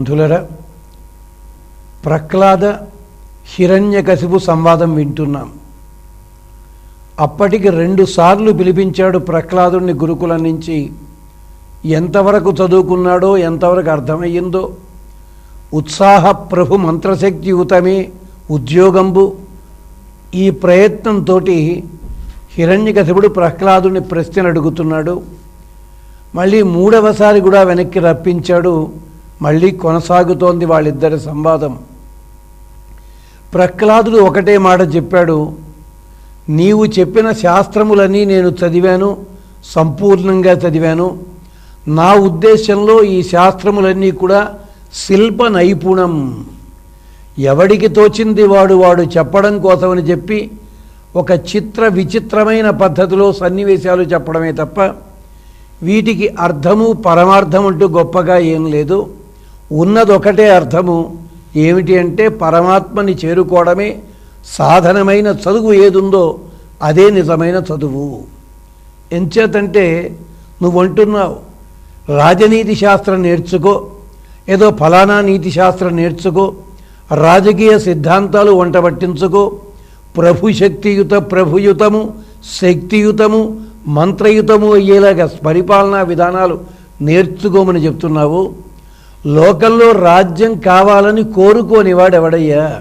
బంధులరా ప్రహ్లాద హిరణ్యకశిపు సంవాదం వింటున్నాం. అప్పటికి రెండుసార్లు పిలిపించాడు ప్రహ్లాదుని గురుకులం నుంచి. ఎంతవరకు చదువుకున్నాడో ఎంతవరకు అర్థమయ్యిందో. ఉత్సాహ ప్రభు మంత్రశక్తియుతమే ఉద్యోగంబు. ఈ ప్రయత్నంతో హిరణ్యకశిపుడు ప్రహ్లాదుని ప్రశ్నలు అడుగుతున్నాడు. మళ్ళీ మూడవసారి కూడా వెనక్కి రప్పించాడు మళ్ళీ కొనసాగుతోంది వాళ్ళిద్దరి సంవాదం. ప్రహ్లాదుడు ఒకటే మాట చెప్పాడు నీవు చెప్పిన శాస్త్రములన్నీ నేను చదివాను సంపూర్ణంగా చదివాను. నా ఉద్దేశంలో ఈ శాస్త్రములన్నీ కూడా శిల్ప నైపుణం ఎవడికి తోచింది వాడు వాడు చెప్పడం కోసమని చెప్పి ఒక చిత్ర విచిత్రమైన పద్ధతిలో సన్నివేశాలు చెప్పడమే తప్ప వీటికి అర్థము పరమార్థం అంటూ గొప్పగా ఏం లేదు. ఉన్నదొకటే అర్థము. ఏమిటి అంటే పరమాత్మని చేరుకోవడమే సాధనమైన చదువు ఏదుందో అదే నిజమైన చదువు. ఎంచేతంటే నువ్వు అంటున్నావు రాజనీతి శాస్త్రం నేర్చుకో ఏదో ఫలానా నీతి శాస్త్రం నేర్చుకో రాజకీయ సిద్ధాంతాలు వంట పట్టించుకో ప్రభు శక్తియుత ప్రభుయుతము శక్తియుతము మంత్రయుతము అయ్యేలాగా పరిపాలనా విధానాలు నేర్చుకోమని చెప్తున్నావు. లోకంలో రాజ్యం కావాలని కోరుకోని వాడెవడయ్యా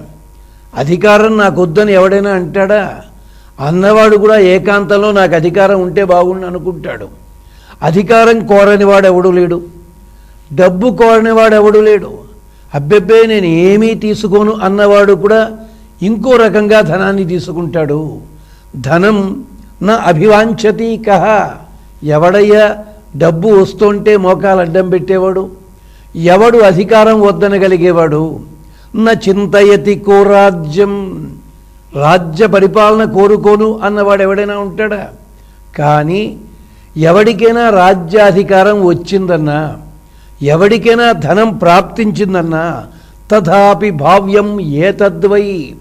అధికారం నాకు వద్దని ఎవడైనా అంటాడా? అన్నవాడు కూడా ఏకాంతంలో నాకు అధికారం ఉంటే బాగుండు అనుకుంటాడు. అధికారం కోరని ఎవడు లేడు. డబ్బు కోరని ఎవడు లేడు. అబ్బెబ్బే నేను ఏమీ తీసుకోను అన్నవాడు కూడా ఇంకో రకంగా ధనాన్ని తీసుకుంటాడు. ధనం నా అభివాంఛతి కహ ఎవడయ్యా? డబ్బు వస్తుంటే మోకాలు అడ్డం పెట్టేవాడు. ఎవడు అధికారం వద్దనగలిగేవాడు? నా చింతయతి కోరాజ్యం రాజ్య పరిపాలన కోరుకోను అన్నవాడు ఎవడైనా ఉంటాడా? కానీ ఎవడికైనా రాజ్యాధికారం వచ్చిందన్నా ఎవడికైనా ధనం ప్రాప్తించిందన్నా తథాపి భావ్యం ఏతద్వై.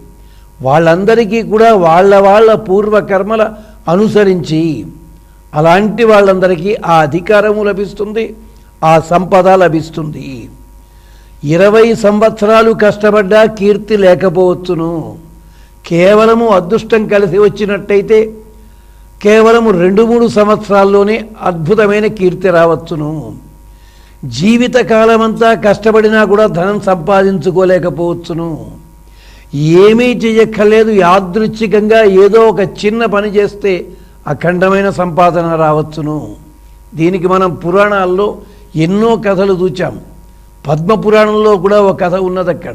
వాళ్ళందరికీ కూడా వాళ్ళ వాళ్ళ పూర్వకర్మల అనుసరించి అలాంటి వాళ్ళందరికీ ఆ అధికారము లభిస్తుంది. ఆ సంపద లభిస్తుంది. ఇరవై సంవత్సరాలు కష్టపడ్డా కీర్తి లేకపోవచ్చును. కేవలము అదృష్టం కలిసి వచ్చినట్టయితే కేవలము రెండు మూడు సంవత్సరాల్లోనే అద్భుతమైన కీర్తి రావచ్చును. జీవితకాలమంతా కష్టపడినా కూడా ధనం సంపాదించుకోలేకపోవచ్చును. ఏమీ చెయ్యక్కర్లేదు యాదృచ్ఛికంగా ఏదో ఒక చిన్న పని చేస్తే అఖండమైన సంపాదన రావచ్చును. దీనికి మనం పురాణాల్లో ఎన్నో కథలు చూచాం. పద్మపురాణంలో కూడా ఒక కథ ఉన్నది అక్కడ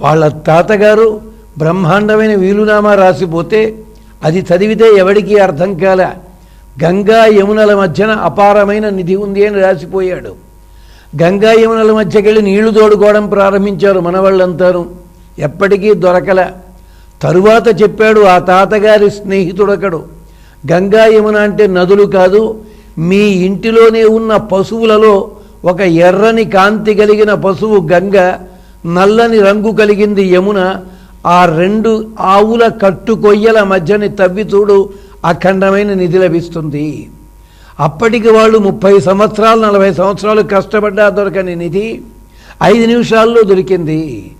వాళ్ళ తాతగారు బ్రహ్మాండమైన వీలునామా రాసిపోతే అది చదివితే ఎవడికి అర్థం కాల? గంగా యమునల మధ్యన అపారమైన నిధి ఉంది అని రాసిపోయాడు. గంగా యమునల మధ్యకెళ్ళి నీళ్ళు తోడుకోవడం ప్రారంభించారు మనవాళ్ళంతారు. ఎప్పటికీ దొరకల. తరువాత చెప్పాడు ఆ తాతగారి స్నేహితుడొకడు. గంగా యమున అంటే నదులు కాదు మీ ఇంటిలోనే ఉన్న పశువులలో ఒక ఎర్రని కాంతి కలిగిన పశువు గంగ నల్లని రంగు కలిగింది యమున. ఆ రెండు ఆవుల కట్టు కొయ్యల మధ్యని తవ్వి చూడు అఖండమైన నిధి లభిస్తుంది. అప్పటికి వాళ్ళు ముప్పై సంవత్సరాలు నలభై సంవత్సరాలు కష్టపడ్డా దొరకని నిధి. ఐదు నిమిషాల్లో దొరికింది.